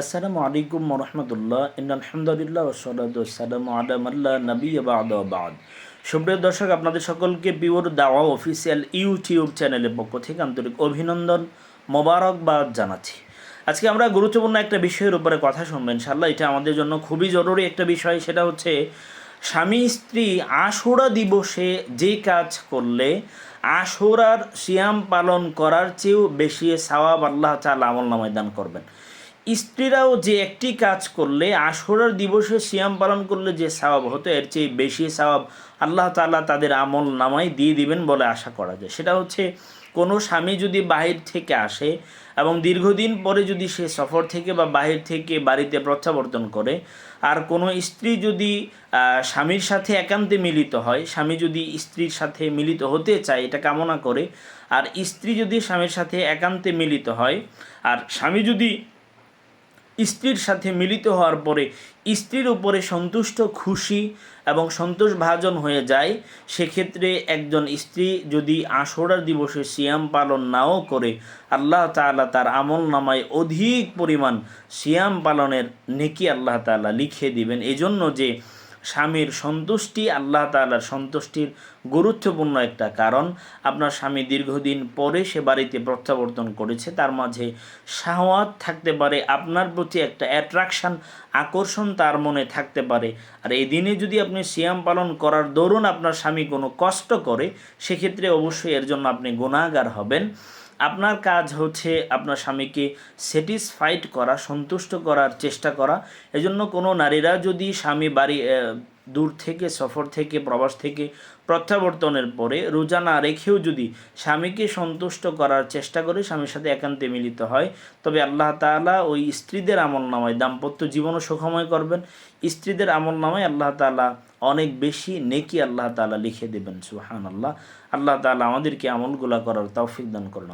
আসসালামু আলাইকুম রহমতুল্লাহ। আলহামদুলিল্লাহ ওসলাম আলামাল্লাহ নবী বাদ বাদ। সুপ্রিয় দর্শক, আপনাদের সকলকে পিওর দাওয়া অফিসিয়াল ইউটিউব চ্যানেলের পক্ষ থেকে আন্তরিক অভিনন্দন মোবারকবাদ জানাচ্ছি। আজকে আমরা গুরুত্বপূর্ণ একটা বিষয়ের উপরে কথা শুনবেন ইনশাল্লাহ এটা আমাদের জন্য খুবই জরুরি একটা বিষয়, সেটা হচ্ছে স্বামী স্ত্রী আশুরা দিবসে যে কাজ করলে আশুরার সিয়াম পালন করার চেয়েও বেশি সাওয়াব আল্লাহ চাল আমল নামায় দান করবেন। স্ত্রীরাও যে একটি কাজ করলে, আশুরার দিবসে সিয়াম পালন করলে যে সওয়াব হতো, এর চেয়ে বেশি সওয়াব আল্লাহ তাআলা তাদের আমল নামায় দিয়ে দিবেন বলে আশা করা যায়। সেটা হচ্ছে, কোনো স্বামী যদি বাহির থেকে আসে এবং দীর্ঘদিন পরে যদি সে সফর থেকে বা বাহির থেকে বাড়িতে প্রত্যাবর্তন করে, আর কোনো স্ত্রী যদি স্বামীর সাথে একান্তে মিলিত হয়, স্বামী যদি স্ত্রীর সাথে মিলিত হতে চায়, এটা কামনা করে, আর স্ত্রী যদি স্বামীর সাথে একান্তে মিলিত হয়, আর স্বামী যদি স্ত্রীর সাথে মিলিত হওয়ার পরে স্ত্রীর উপরে সন্তুষ্ট, খুশি এবং সন্তোষভাজন হয়ে যায়, সেক্ষেত্রে একজন স্ত্রী যদি আশোড়ার দিবসে সিয়াম পালন নাও করে, আল্লাহ তালা তার আমল নামায় অধিক পরিমাণ সিয়াম পালনের নেকি আল্লাহ তালা লিখে দিবেন। এজন্য যে স্বামীর সন্তুষ্টি আল্লাহ তাআলার সন্তুষ্টির গুরুত্বপূর্ণ একটা কারণ। আপনার স্বামী দীর্ঘদিন পরে সে বাড়িতে প্রত্যাবর্তন করেছে, তার মাঝে শাহওয়াত থাকতে পারে, আপনার প্রতি একটা অ্যাট্রাকশন আকর্ষণ তার মনে থাকতে পারে। আর এই দিনে যদি আপনি সিয়াম পালন করার দরুন আপনার স্বামী কোনো কষ্ট করে, সেক্ষেত্রে অবশ্যই এর জন্য আপনি গুণাগার হবেন। আপনার কাজ হচ্ছে আপনার স্বামীকে স্যাটিসফাইড করা, সন্তুষ্ট করার চেষ্টা করা। এজন্য কোনো নারীরা যদি স্বামী বাড়ি দূর থেকে, সফর থেকে, প্রবাস থেকে প্রত্যাবর্তনের পরে রোজা না রেখেও যদি স্বামীকে সন্তুষ্ট করার চেষ্টা করে স্বামীর সাথে একান্তে মিলিত হয়, তবে আল্লাহ তাআলা ওই স্ত্রীদের আমল নামায় দাম্পত্য জীবনও সুখময় করবেন। স্ত্রীদের আমল নামায় আল্লাহ তাআলা অনেক বেশি নেকি আল্লাহ তাআলা লিখে দেবেন সুহান আল্লাহ আল্লাহ তাআলা আমাদেরকে আমলগুলা করার তৌফিক দান করুন।